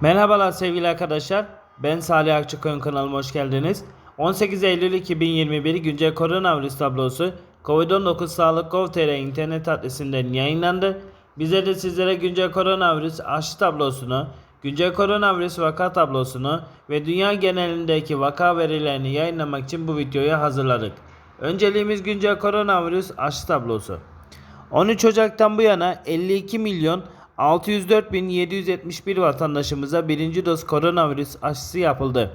Merhabalar sevgili arkadaşlar. Ben Salih Akçakoyun kanalıma hoş geldiniz. 18 Eylül 2021 güncel koronavirüs tablosu COVID-19 Sağlık Gov.tr internet adresinden yayınlandı. Bize de sizlere güncel koronavirüs aşı tablosunu, güncel koronavirüs vaka tablosunu ve dünya genelindeki vaka verilerini yayınlamak için bu videoyu hazırladık. Önceliğimiz güncel koronavirüs aşı tablosu. 13 Ocak'tan bu yana 52 milyon 604.771 vatandaşımıza birinci doz koronavirüs aşısı yapıldı.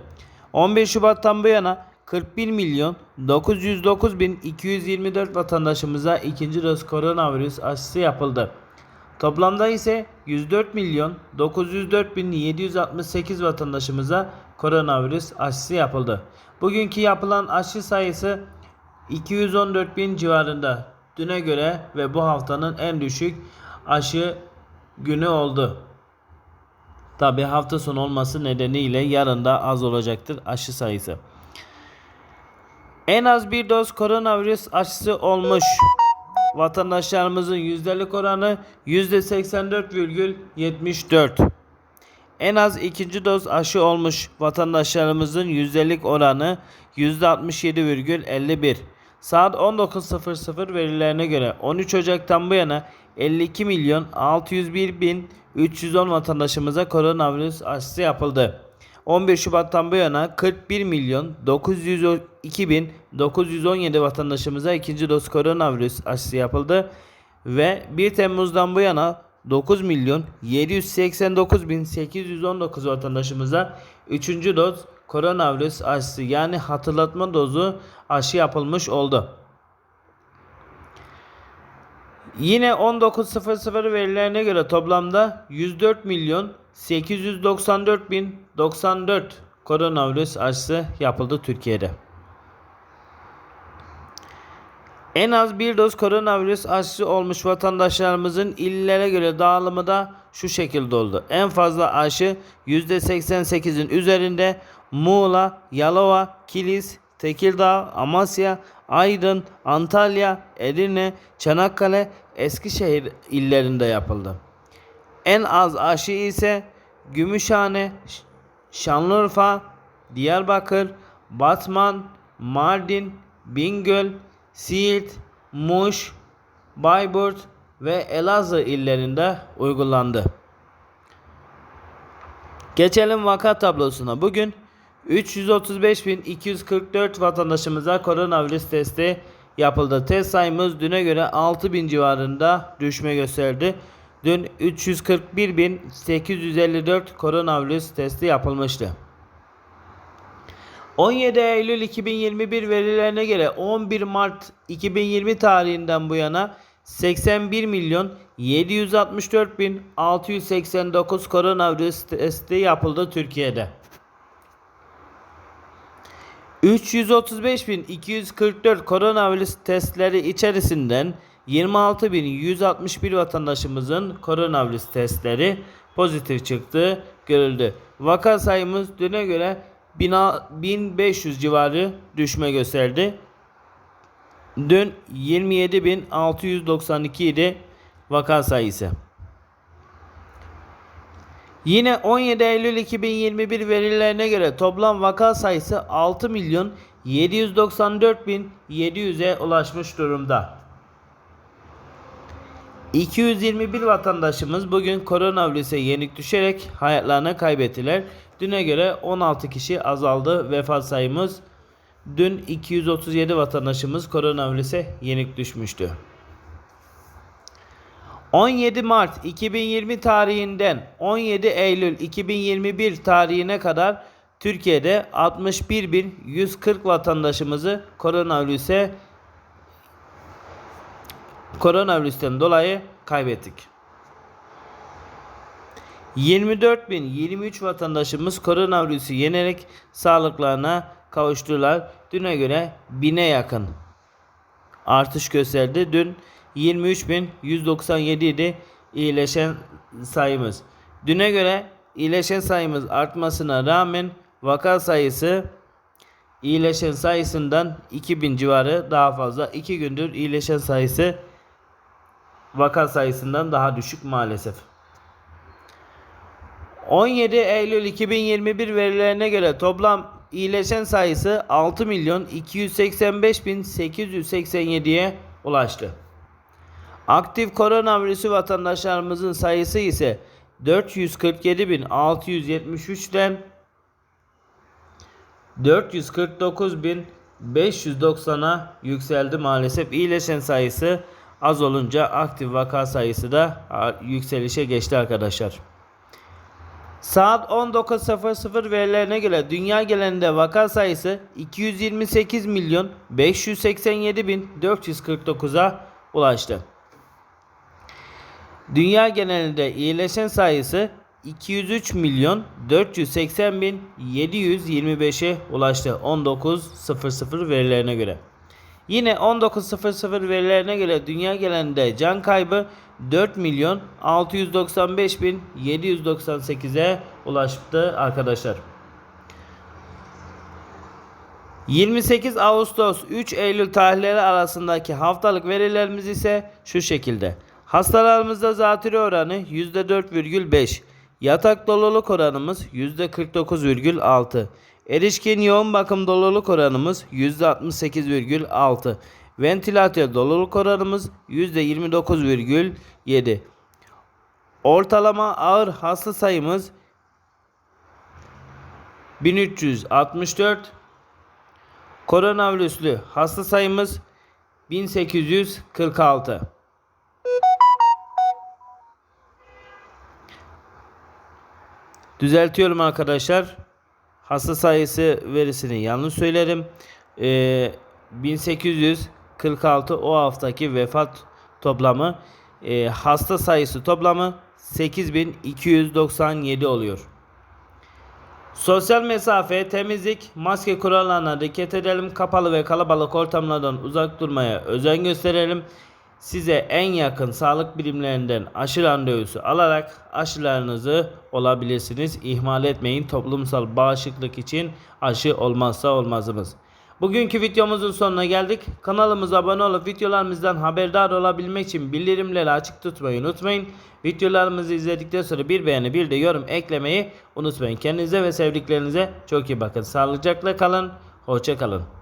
11 Şubat'tan bu yana 41 milyon 909.224 vatandaşımıza ikinci doz koronavirüs aşısı yapıldı. Toplamda ise 104 milyon 904.768 vatandaşımıza koronavirüs aşısı yapıldı. Bugünkü yapılan aşı sayısı 214 bin civarında düne göre ve bu haftanın en düşük aşı günü oldu. Tabi hafta sonu olması nedeniyle yarın da az olacaktır aşı sayısı. En az bir doz koronavirüs aşısı olmuş vatandaşlarımızın yüzdelik oranı %84,74. En az ikinci doz aşı olmuş vatandaşlarımızın yüzdelik oranı %67,51. Saat 19.00 verilerine göre 13 Ocak'tan bu yana 52 milyon 601 bin 310 vatandaşımıza koronavirüs aşısı yapıldı. 11 Şubat'tan bu yana 41 milyon 902 bin 917 vatandaşımıza ikinci doz koronavirüs aşısı yapıldı ve 1 Temmuz'dan bu yana 9 milyon 789 bin 819 vatandaşımıza 3. doz koronavirüs aşısı yani hatırlatma dozu aşı yapılmış oldu. Yine 19.00 verilerine göre toplamda 104 milyon 894 bin 94 koronavirüs aşısı yapıldı Türkiye'de. En az bir doz koronavirüs aşısı olmuş vatandaşlarımızın illere göre dağılımı da şu şekilde oldu. En fazla aşı %88'in üzerinde Muğla, Yalova, Kilis, Tekirdağ, Amasya, Aydın, Antalya, Edirne, Çanakkale, Eskişehir illerinde yapıldı. En az aşı ise Gümüşhane, Şanlıurfa, Diyarbakır, Batman, Mardin, Bingöl, Siirt, Muş, Bayburt ve Elazığ illerinde uygulandı. Geçelim vaka tablosuna. Bugün 335.244 vatandaşımıza koronavirüs testi yapıldı. Test sayımız düne göre 6.000 civarında düşme gösterdi. Dün 341.854 koronavirüs testi yapılmıştı. 17 Eylül 2021 verilerine göre 11 Mart 2020 tarihinden bu yana 81 milyon 764 bin 689 koronavirüs testi yapıldı Türkiye'de. 335.244 koronavirüs testleri içerisinden 26.161 vatandaşımızın koronavirüs testleri pozitif çıktı görüldü. Vaka sayımız düne göre 1500 civarı düşme gösterdi. Dün 27.692 idi vaka sayısı. Yine 17 Eylül 2021 verilerine göre toplam vaka sayısı 6 milyon 794 bin 700'e ulaşmış durumda. 221 vatandaşımız bugün koronavirüse yenik düşerek hayatlarını kaybettiler. Düne göre 16 kişi azaldı vefat sayımız. Dün 237 vatandaşımız koronavirüse yenik düşmüştü. 17 Mart 2020 tarihinden 17 Eylül 2021 tarihine kadar Türkiye'de 61.140 vatandaşımızı koronavirüse koronavirüsten dolayı kaybettik. 24.023 vatandaşımız koronavirüsü yenerek sağlıklarına kavuştular. Düne göre 1000'e yakın artış gösterdi. Dün 23.197 idi iyileşen sayımız. Düne göre iyileşen sayımız artmasına rağmen vaka sayısı iyileşen sayısından 2000 civarı daha fazla. 2 gündür iyileşen sayısı vaka sayısından daha düşük maalesef. 17 Eylül 2021 verilerine göre toplam iyileşen sayısı 6 milyon 285 bin 887'ye ulaştı. Aktif koronavirüsü vatandaşlarımızın sayısı ise 447.673'den 449.590'a yükseldi maalesef. İyileşen sayısı az olunca aktif vaka sayısı da yükselişe geçti arkadaşlar. Saat 19.00 verilerine göre dünya genelinde vaka sayısı 228 milyon 587 bin 449'a ulaştı. Dünya genelinde iyileşen sayısı 203 milyon 480 bin 725'e ulaştı 19.00 verilerine göre. Yine 19.00 verilerine göre dünya genelinde can kaybı 4 milyon 695 bin 798'e ulaştı arkadaşlar. 28 Ağustos 3 Eylül tarihleri arasındaki haftalık verilerimiz ise şu şekilde. Hastalarımızda zatürre oranı %4,5. Yatak doluluk oranımız %49,6. Erişkin yoğun bakım doluluk oranımız %68,6. Ventilatör doluluk oranımız %29,7. Ortalama ağır hasta sayımız 1364. Koronavirüslü hasta sayımız 1846. Düzeltiyorum arkadaşlar. Hasta sayısı verisini yanlış söylerim. Ee, 1846 o haftaki vefat toplamı. Ee, hasta sayısı toplamı 8297 oluyor. Sosyal mesafe, temizlik, maske kurallarına dikkat edelim. Kapalı ve kalabalık ortamlardan uzak durmaya özen gösterelim. Size en yakın sağlık birimlerinden aşı randevusu alarak aşılarınızı olabilirsiniz. İhmal etmeyin. Toplumsal bağışıklık için aşı olmazsa olmazımız. Bugünkü videomuzun sonuna geldik. Kanalımıza abone olup videolarımızdan haberdar olabilmek için bildirimleri açık tutmayı unutmayın. Videolarımızı izledikten sonra bir beğeni bir de yorum eklemeyi unutmayın. Kendinize ve sevdiklerinize çok iyi bakın. Sağlıcakla kalın. Hoşça kalın.